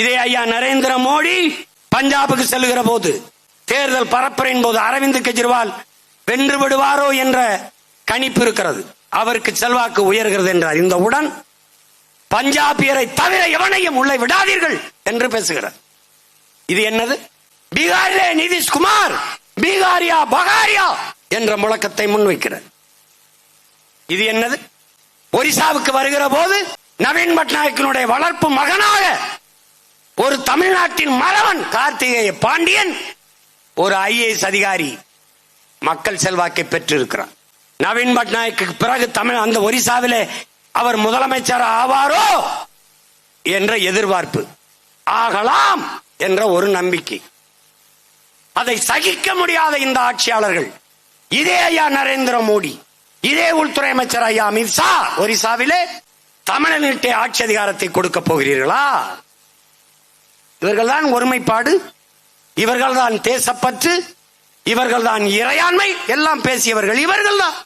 இதே ஐயா நரேந்திர மோடி பஞ்சாபுக்கு செல்லுகிற போது தேர்தல் பரப்புரையின் போது அரவிந்த் கெஜ்ரிவால் வென்று விடுவாரோ என்ற கணிப்பு இருக்கிறது. அவருக்கு செல்வாக்கு உயர்கிறது என்றார். இந்த உடன் பஞ்சாபியரை தவிர எவனையும் உள்ளே விடாதீர்கள் என்று பேசுகிறார். இது என்னது? பீகாரிலே நிதிஷ்குமார் பீகாரியா பகாரியா என்ற முழக்கத்தை முன்வைக்கிறார். இது என்னது? ஒரிசாவுக்கு வருகிற போது நவீன் பட்நாயக்கினுடைய வளர்ப்பு மகனாக ஒரு தமிழ்நாட்டின் மறவன் கார்த்திகேய பாண்டியன் ஒரு ஐஏஎஸ் அதிகாரி மக்கள் செல்வாக்கை பெற்றிருக்கிறார். நவீன் பட்நாயக்கு பிறகு தமிழ் அந்த ஒரிசாவிலே அவர் முதலமைச்சர் ஆவாரோ என்ற எதிர்பார்ப்பு. ஆகலாம் என்ற ஒரு நம்பிக்கை. அதை சகிக்க முடியாத இந்த ஆட்சியாளர்கள் இதே ஐயா நரேந்திர மோடி இதே உள்துறை அமைச்சர் ஐயா அமித்ஷா ஒரிசாவிலே தமிழனிட்டே ஆட்சி அதிகாரத்தை கொடுக்க போகிறீர்களா? இவர்கள்தான் ஒருமைப்பாடு இவர்கள்தான் தேசப்பற்று இவர்கள்தான் இறையாண்மை எல்லாம் பேசியவர்கள் இவர்கள்தான்.